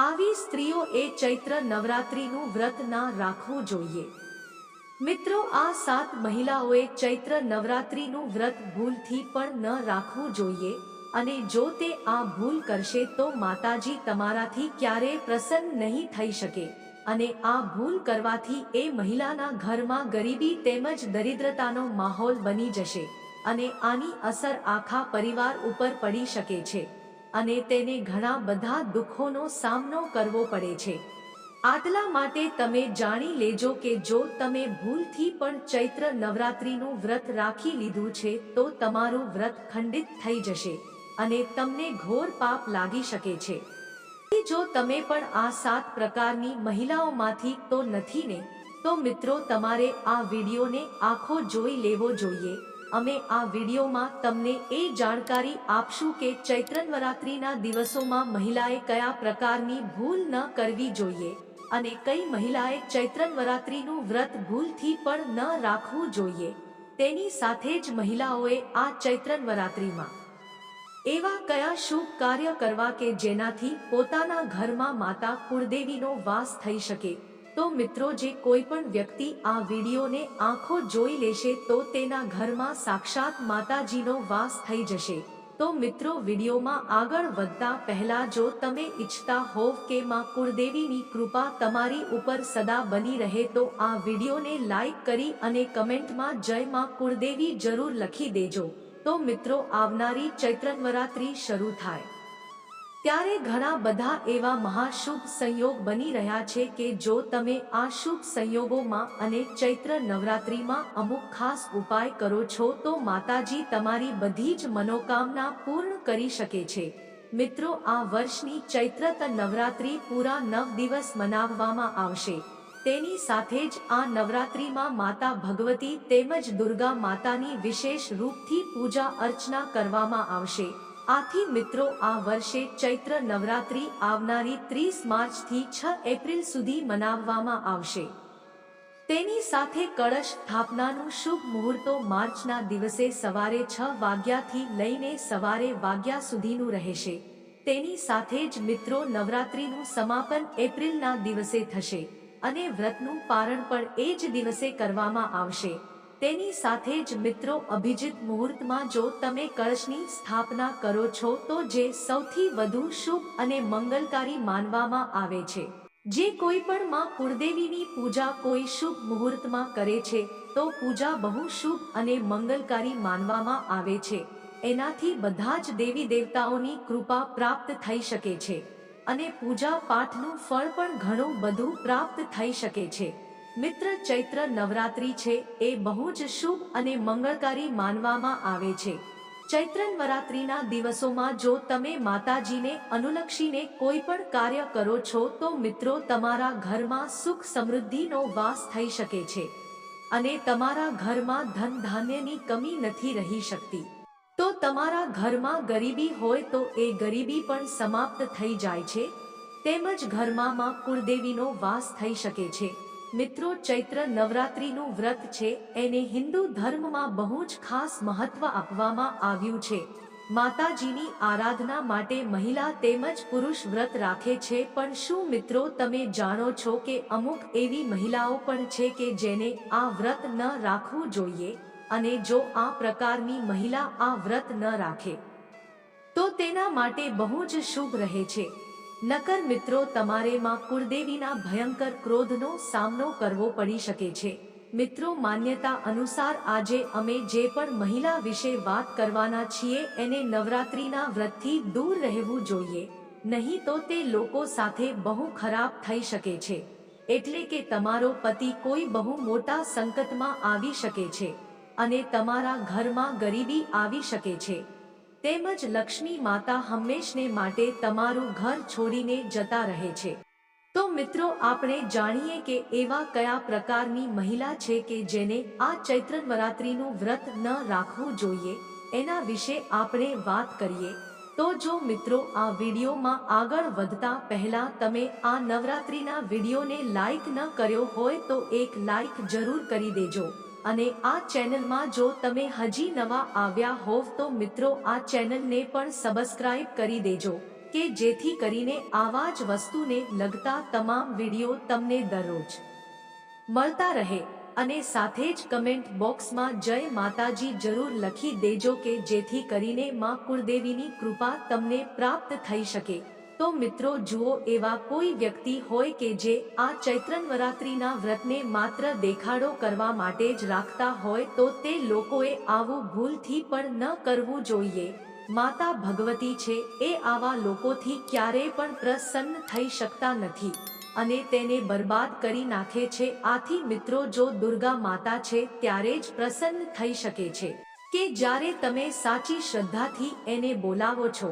આવી સ્ત્રીઓએ ચૈત્ર નવરાત્રિનું વ્રત ના રાખવું જોઈએ. મિત્રો, આ સાત મહિલાઓએ ચૈત્ર નવરાત્રિનું વ્રત ભૂલથી પણ ન રાખવું જોઈએ અને જો તે આ ભૂલ કરશે તો માતાજી તમારાથી ક્યારેય પ્રસન્ન નહીં થઈ શકે અને આ ભૂલ કરવાથી એ મહિલાના ઘરમાં ગરીબી તેમજ દરિદ્રતાનો માહોલ બની જશે અને આની અસર આખા પરિવાર ઉપર પડી શકે છે. અને તેને ઘણા બધા દુઃખોનો સામનો કરવો પડે છે. આટલા માટે તમે જાણી લેજો કે જો તમે ભૂલથી પણ ચૈત્ર નવરાત્રિનું વ્રત રાખી લીધું છે, તો તમારું વ્રત ખંડિત થઈ જશે અને તમને ઘોર પાપ લાગી શકે છે. જો તમે પણ આ સાત પ્રકારની મહિલાઓમાંથી તો નથી ને, તો મિત્રો તમારે આ વિડીયોને આખો જોઈ લેવો જોઈએ. અમે આ વિડીયોમાં તમને એ જાણકારી આપશું કે ચૈત્ર નવરાત્રિના દિવસોમાં મહિલાએ કયા પ્રકારની ભૂલ ન કરવી જોઈએ અને કઈ મહિલાએ ચૈત્ર નવરાત્રિનું વ્રત ભૂલથી પણ ન રાખવું જોઈએ. તેની સાથે જ મહિલાઓએ આ ચૈત્ર નવરાત્રિમાં એવા કયા શુભ કાર્ય કરવા કે જેનાથી પોતાના ઘરમાં માતા કુળદેવીનો વાસ થઈ શકે. તો મિત્રો જે કોઈ પણ વ્યક્તિ આ વિડીયોને આંખો જોઈ લેશે તો તેના ઘરમાં સાક્ષાત માતાજીનો વાસ થઈ જશે. તો મિત્રો વિડીયોમાં આગળ વધતા પહેલા જો તમે ઈચ્છતા હોવ કે માં કુળદેવીની કૃપા તમારી ઉપર સદા બની રહે તો આ વિડીયોને લાઈક કરી અને કમેન્ટમાં જય માં કુળદેવી જરૂર લખી દેજો. તો મિત્રો આવનારી ચૈત્ર નવરાત્રી શરૂ થાય. ત્યારે ઘણા બધા એવા મહાશુભ સંયોગ બની રહ્યા છે કે જો તમે આ શુભ સંયોગોમાં અને ચૈત્ર નવરાત્રિમાં અમુક ખાસ ઉપાય કરો છો તો માતાજી તમારી બધી જ મનોકામના પૂર્ણ કરી શકે છે. મિત્રો, આ વર્ષની ચૈત્ર નવરાત્રિ પૂરા નવ દિવસ મનાવવામાં આવશે. તેની સાથે જ આ નવરાત્રિમાં માતા ભગવતી તેમજ દુર્ગા માતાની વિશેષ રૂપથી પૂજા અર્ચના કરવામાં આવશે. આથી મિત્રો, આ વર્ષે ચૈત્ર નવરાત્રી આવનારી ત્રીસ માર્ચથી છ એપ્રિલ સુધી મનાવવામાં આવશે. તેની સાથે કળશ સ્થાપનાનું શુભ મુહૂર્તો માર્ચના દિવસે સવારે છ વાગ્યાથી લઈને સવારે વાગ્યા સુધીનું રહેશે. તેની સાથે જ મિત્રો, નવરાત્રીનું સમાપન એપ્રિલના દિવસે થશે અને વ્રતનું પારણ પણ એ જ દિવસે કરવામાં આવશે. તેની સાથે જ મિત્રો અભિજીત મુહૂર્તમાં જો તમે કળશની સ્થાપના કરો છો તો જે સૌથી વધુ શુભ અને મંગલકારી માનવામાં આવે છે. જે કોઈ પણ માં કુળદેવીની પૂજા કોઈ શુભ મુહૂર્તમાં કરે છે, તો પૂજા બહુ શુભ અને મંગલકારી માનવામાં આવે છે. એનાથી બધા જ દેવી દેવતાઓની કૃપા પ્રાપ્ત થઈ શકે છે. અને પૂજા પાઠનું ફળ પણ ઘણું બધું પ્રાપ્ત થઈ શકે છે. મિત્ર ચૈત્ર નવરાત્રી છે, એ બહુ જ શુભ અને મંગળકારી માનવામાં આવે છે. ચૈત્ર નવરાત્રીના દિવસોમાં જો તમે માતાજીને, અનુલક્ષીને કોઈ પણ કાર્ય કરો છો, તો મિત્રો તમારા ઘરમાં સુખ સમૃદ્ધિનો વાસ થઈ શકે છે. અને તમારા ઘરમાં ધન ધાન્યની કમી નથી રહી શકતી. તો તમારા ઘરમાં ગરીબી હોય તો એ ગરીબી પણ સમાપ્ત થઈ જાય છે. તેમજ ઘરમાં માં કુળદેવીનો વાસ થઈ શકે છે. મિત્રો, ચૈત્ર નવરાત્રીનું વ્રત છે, એને હિન્દુ ધર્મમાં બહુ જ ખાસ મહત્વ આપવામાં આવ્યું છે. માતાજીની આરાધના માટે મહિલા તેમજ પુરુષ વ્રત રાખે છે, પણ શું મિત્રો તમે જાણો છો કે અમુક એવી મહિલાઓ પણ છે કે જેને આ વ્રત ન રાખવું જોઈએ? અને જો આ પ્રકારની મહિલા આ વ્રત ન રાખે, તો તેના માટે બહુ જ શુભ રહે છે. નકર મિત્રો તમારે માં કુળદેવીના ભયંકર ક્રોધનો સામનો કરવો પડી શકે છે. મિત્રો, માન્યતા અનુસાર આજે અમે જે પણ મહિલા વિશે વાત કરવાના છીએ, એને નવરાત્રીના વ્રતથી દૂર રહેવું જોઈએ. નહીં તો તે લોકો સાથે બહુ ખરાબ થઈ શકે છે. એટલે કે તમારો પતિ કોઈ બહુ મોટા સંકટમાં આવી શકે છે. અને તમારા ઘરમાં ગરીબી આવી શકે છે. તેમજ લક્ષ્મી માતા હંમેશને માટે તમારું ઘર છોડીને જતા રહે છે. તો મિત્રો, આપણે જાણીએ કે એવા કયા પ્રકારની મહિલા છે કે જેને આ ચૈત્ર નવરાત્રીનું વ્રત ન રાખવું જોઈએ? એના વિશે આપણે વાત કરીએ. તો જો મિત્રો, આ વિડીયોમાં આગળ વધતા પહેલા તમે આ નવરાત્રીના વિડીયોને લાઈક ન કર્યો હોય તો એક લાઈક જરૂર કરી દેજો. અને આ ચેનલમાં જો તમે હજી નવા આવ્યા હોવ તો મિત્રો આ ચેનલને પણ સબસ્ક્રાઇબ કરી દેજો, કે જેથી કરીને આવા જ વસ્તુને લગતા તમામ વીડિયો તમને દરરોજ મળતા રહે. અને સાથે જ કમેન્ટ બોક્સમાં જય માતાજી જરૂર લખી દેજો કે જેથી કરીને માં કુળદેવીની કૃપા તમને પ્રાપ્ત થઈ શકે. તો મિત્રો જુઓ એવા કોઈ વ્યક્તિ હોય કે જે આ ચૈત્ર નવરાત્રિના વ્રતને માત્ર દેખાડો કરવા માટે જ રાખતા હોય તો તે લોકોએ આવું ભૂલથી પણ ન કરવું જોઈએ. માતા ભગવતી છે, એ આવા લોકોથી ક્યારેય પણ પ્રસન્ન થઈ શકતા નથી અને તેને બરબાદ કરી નાખે છે. આથી મિત્રો જો દુર્ગા માતા છે, ત્યારે જ પ્રસન્ન થઈ શકે છે કે જ્યારે તમે સાચી શ્રદ્ધાથી એને બોલાવો છો.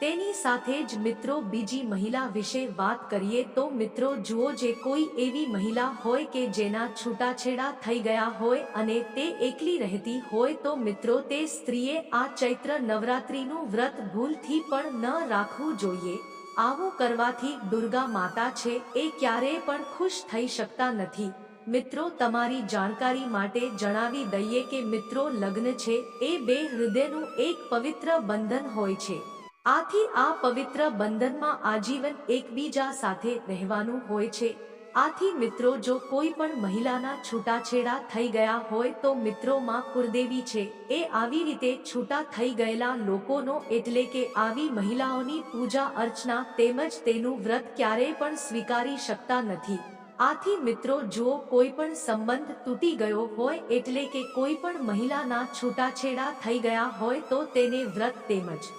તેની સાથે જ મિત્રો બીજી મહિલા વિશે વાત કરીએ તો મિત્રો જુઓ જે કોઈ એવી મહિલા હોય કે જેના છૂટાછેડા થઈ ગયા હોય અને તે એકલી રહેતી હોય તો મિત્રો તે સ્ત્રીએ આ ચૈત્ર નવરાત્રીનું વ્રત ભૂલથી પણ ન રાખવું જોઈએ. આવું કરવાથી દુર્ગા માતા છે એ ક્યારેય પણ ખુશ થઈ શકતા નથી. મિત્રો તમારી જાણકારી માટે જણાવી દઈએ કે મિત્રો લગ્ન છે એ બે હૃદયનું એક પવિત્ર બંધન હોય છે. આથી આ પવિત્ર બંધનમાં આજીવન એકબીજા સાથે રહેવાનું હોય છે. આથી મિત્રો, જો કોઈ પણ મહિલાના છૂટાછેડા થઈ ગયા હોય તો મિત્રોમાં કુળદેવી છે. એ આવી રીતે છૂટા થઈ ગયેલા લોકોનો એટલે કે આવી મહિલાઓની પૂજા અર્ચના તેમજ તેનું વ્રત ક્યારેય પણ સ્વીકારી શકતા નથી. આથી મિત્રો, જો કોઈ પણ સંબંધ તૂટી ગયો હોય એટલે કે કોઈ પણ મહિલાના છૂટાછેડા થઈ ગયા હોય તો તેને વ્રત તેમજ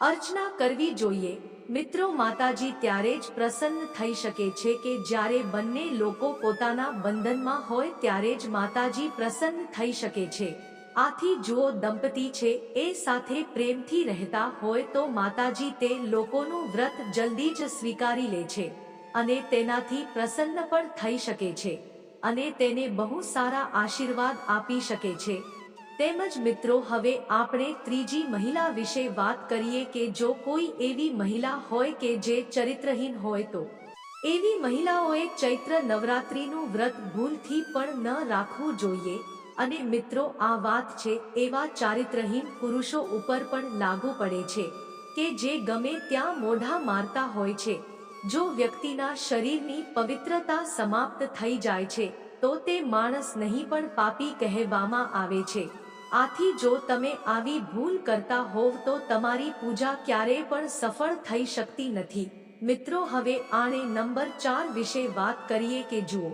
અર્ચના કરવી જોઈએ. મિત્રો માતાજી ત્યારે જ પ્રસન્ન થઈ શકે છે કે જ્યારે બંને લોકો પોતાના બંધનમાં હોય ત્યારે જ માતાજી પ્રસન્ન થઈ શકે છે. આથી જો દંપતી છે, એ સાથે પ્રેમથી રહેતા હોય તો માતાજી તે લોકોનું વ્રત જલ્દી જ સ્વીકારી લે છે અને તેનાથી પ્રસન્ન પણ થઈ શકે છે અને તેને બહુ સારા આશીર્વાદ આપી શકે છે. તેમજ મિત્રો, હવે આપણે ત્રીજી મહિલા વિશે વાત કરીએ કે જો કોઈ એવી મહિલા હોય કે જે ચરિત્રહીન હોય તો. એવી મહિલાઓએ ચૈત્ર નવરાત્રીનું વ્રત ભૂલથી પણ ન રાખવું જોઈએ. અને મિત્રો, આ વાત છે, એવા ચારિત્રહીન પુરુષો ઉપર પણ લાગુ પડે છે કે જે ગમે ત્યાં મોઢા મારતા હોય છે. જો વ્યક્તિના શરીરની પવિત્રતા સમાપ્ત થઈ જાય છે, તો તે માણસ નહીં પણ પાપી કહેવામાં આવે છે. આથી જો તમે આવી ભૂલ કરતા હોવ તો તમારી પૂજા ક્યારેય પણ સફળ થઈ શકતી નથી. મિત્રો, હવે આણે નંબર ચાર વિશે વાત કરીએ કે જુઓ.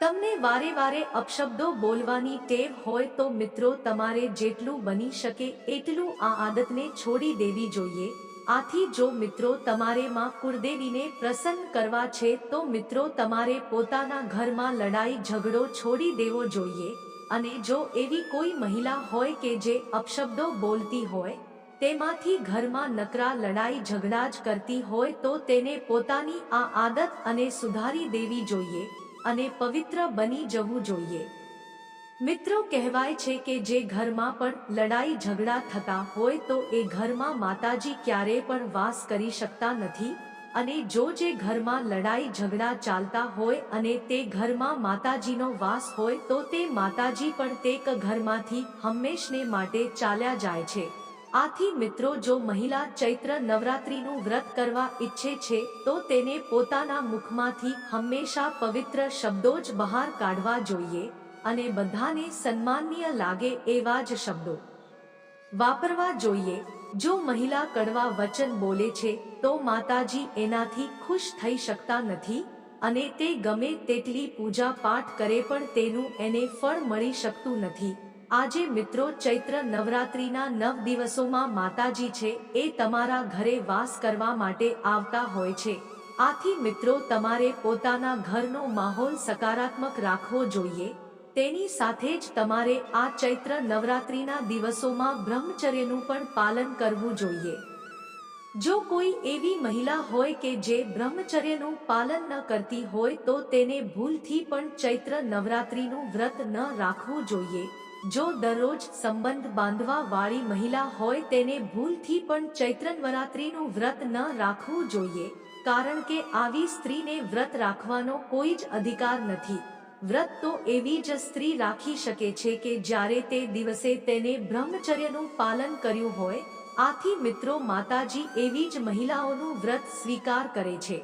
તમને વારે વારે અપશબ્દો બોલવાની ટેવ હોય તો મિત્રો, તમારે જેટલું બની શકે એટલું આ આદતને છોડી દેવી જોઈએ. આથી જો મિત્રો, તમારે માં કુળદેવીને પ્રસન્ન કરવા છે તો મિત્રો, તમારે પોતાના ઘરમાં લડાઈ ઝઘડો છોડી દેવો જોઈએ. અને જો એવી કોઈ મહિલા હોય કે જે અપશબ્દો બોલતી હોય, તેમાંથી ઘરમાં નકરા, લડાઈ, ઝઘડા જ કરતી હોય તો તેને પોતાની આ આદત અને સુધારી દેવી જોઈએ અને પવિત્ર બની જવું જોઈએ. મિત્રો કહેવાય છે કે જે ઘરમાં પણ લડાઈ, ઝઘડા થતા હોય તો એ ઘરમાં માતાજી ક્યારેય પણ વાસ કરી શકતા નથી અને જો જે ઘરમાં લડાઈ ઝઘડા ચાલતા હોય અને તે ઘરમાં માતાજીનો વાસ હોય તો તે માતાજી પણ તે ઘરમાંથી હંમેશને માટે ચાલ્યા જાય છે. આથી મિત્રો જો મહિલા ચૈત્ર નવરાત્રીનું વ્રત કરવા ઈચ્છે છે, તો તેને પોતાના મુખમાંથી હંમેશા પવિત્ર શબ્દો જ બહાર કાઢવા જોઈએ અને બધાને સન્માનનીય લાગે એવા જ શબ્દો વાપરવા જોઈએ. જો મહિલા કડવા વચન બોલે છે તો માતાજી એનાથી ખુશ થઈ શકતા નથી અને તે ગમે તેટલી પૂજા પાઠ કરે પણ તેનું એને ફળ મળી શકતું નથી. આજે મિત્રો ચૈત્ર નવરાત્રીના નવ દિવસોમાં માતાજી છે એ તમારા ઘરે વાસ કરવા માટે આવતા હોય છે. આથી મિત્રો તમારે પોતાના ઘરનો માહોલ સકારાત્મક રાખવો જોઈએ. તેની સાથે જ તમારે આ ચૈત્ર નવરાત્રિના દિવસોમાં બ્રહ્મચર્યનું પણ પાલન કરવું જોઈએ. જો કોઈ એવી મહિલા હોય કે જે બ્રહ્મચર્યનું પાલન ન કરતી હોય તો તેને ભૂલથી પણ ચૈત્ર નવરાત્રિનું વ્રત ન રાખવું જોઈએ. જો દરરોજ સંબંધ બાંધવા વાળી મહિલા હોય તેને ભૂલથી પણ ચૈત્ર નવરાત્રિનું વ્રત ન રાખવું જોઈએ, કારણ કે આવી સ્ત્રીને વ્રત રાખવાનો કોઈ જ અધિકાર નથી. વ્રત તો એવી જ સ્ત્રી રાખી શકે છે કે જ્યારે તે દિવસે તેને બ્રહ્મચર્યનું પાલન કર્યું હોય આથી મિત્રો માતાજી એવી જ મહિલાઓનું વ્રત સ્વીકાર કરે છે.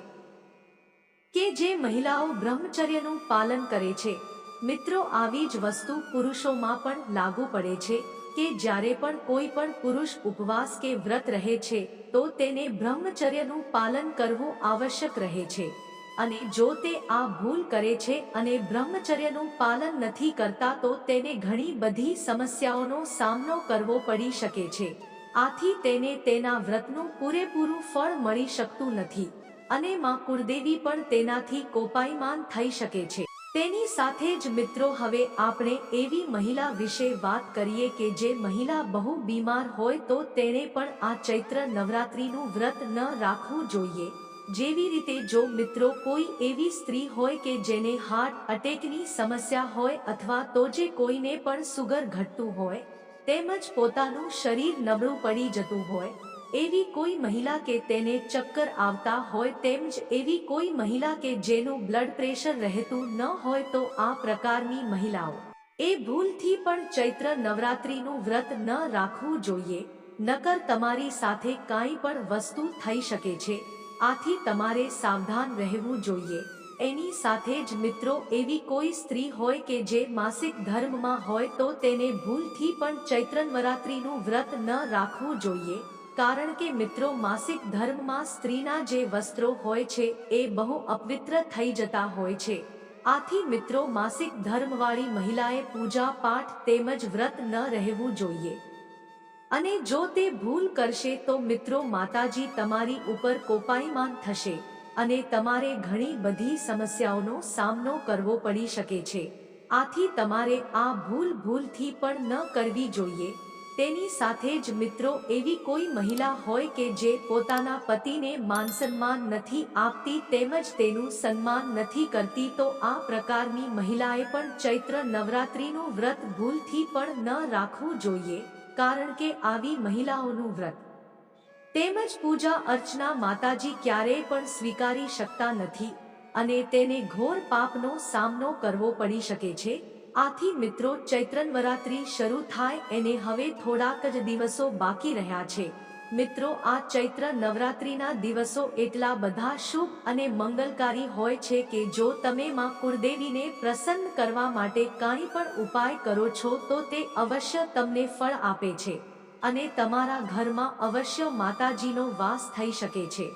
કે જે મહિલાઓ બ્રહ્મચર્યનું પાલન કરે છે. મિત્રો આવી જ વસ્તુ પુરુષોમાં પણ લાગુ પડે છે કે જ્યારે પણ કોઈ પણ પુરુષ ઉપવાસ કે વ્રત રહે છે, તો તેને બ્રહ્મચર્યનું પાલન કરવું આવશ્યક રહે છે. અને જો તે આ ભૂલ કરે છે અને બ્રહ્મચર્યનું પાલન નથી કરતા, તો તેને ઘણી બધી સમસ્યાઓનો સામનો કરવો પડી શકે છે. આથી તેને તેના વ્રતનું પૂરેપૂરું ફળ મળી શકતું નથી. અને માં કુળદેવી પણ તેનાથી કોપાયમાન થઈ શકે છે. તેની સાથે જ મિત્રો હવે આપણે એવી મહિલા વિશે વાત કરીએ કે જે મહિલા બહુ બીમાર હોય તો તેણે પણ આ ચૈત્ર નવરાત્રીનું વ્રત ન રાખવું જોઈએ. જેવી રીતે જો મિત્રો કોઈ એવી સ્ત્રી હોય કે જેને હાર્ટ અટેકની સમસ્યા હોય અથવા તો જે કોઈને પણ સુગર ઘટતું હોય તેમજ પોતાનું શરીર નબળું પડી જતું હોય, એવી કોઈ મહિલા કે તેને ચક્કર આવતા હોય તેમજ એવી કોઈ મહિલા કે જેનું બ્લડ પ્રેશર રહેતું ન હોય તો આ પ્રકારની મહિલાઓ. એ ભૂલથી પણ ચૈત્ર નવરાત્રીનું વ્રત ન રાખવું જોઈએ, નકર તમારી સાથે કાંઈ પણ વસ્તુ થઈ શકે છે, આથી તમારે સાવધાન રહેવું જોઈએ. એની સાથે જ મિત્રો, એવી કોઈ સ્ત્રી હોય કે જે માસિક ધર્મમાં હોય તો તેને ભૂલથી પણ ચૈત્ર નવરાત્રીનું વ્રત ન રાખવું જોઈએ. કારણ કે મિત્રો, માસિક ધર્મમાં સ્ત્રીના જે વસ્ત્રો હોય છે, એ બહુ અપવિત્ર થઈ જતા હોય છે. આથી મિત્રો, માસિક ધર્મવાળી મહિલાએ પૂજા પાઠ તેમજ વ્રત ન રહેવું જોઈએ. અને જો તે ભૂલ કરશે તો મિત્રો, માતાજી તમારી ઉપર કોપાઈમાન થશે. અને તમારે ઘણી બધી સમસ્યાઓનો સામનો કરવો પડી શકે છે. આથી તમારે આ ભૂલ ભૂલથી પણ ન કરવી જોઈએ. તેની સાથે જ મિત્રો, એવી કોઈ મહિલા હોય કે જે પોતાના પતિને માન સન્માન નથી આપતી તેમજ તેનું સન્માન નથી કરતી, તો આ પ્રકારની મહિલાએ પણ ચૈત્ર નવરાત્રીનું વ્રત ભૂલથી પણ ન રાખવું જોઈએ. કારણ કે આવી મહિલાઓનું વ્રત તેમજ પૂજા અર્ચના માતાજી ક્યારેય પણ સ્વીકારી શકતા નથી અને તેને ઘોર પાપનો સામનો કરવો પડી શકે છે. આથી મિત્રો ચૈત્ર નવરાત્રી શરૂ થાય એને હવે થોડાક જ દિવસો બાકી રહ્યા છે. મિત્રો, આ ચૈત્ર નવરાત્રીના દિવસો એટલા બધા શુભ અને મંગલકારી હોય છે કે જો તમે માં કુળદેવીને પ્રસન્ન કરવા માટે કાંઈ પણ ઉપાય કરો છો તો તે અવશ્ય તમને ફળ આપે છે. અને તમારા ઘરમાં અવશ્ય માતાજીનો વાસ થઈ શકે છે.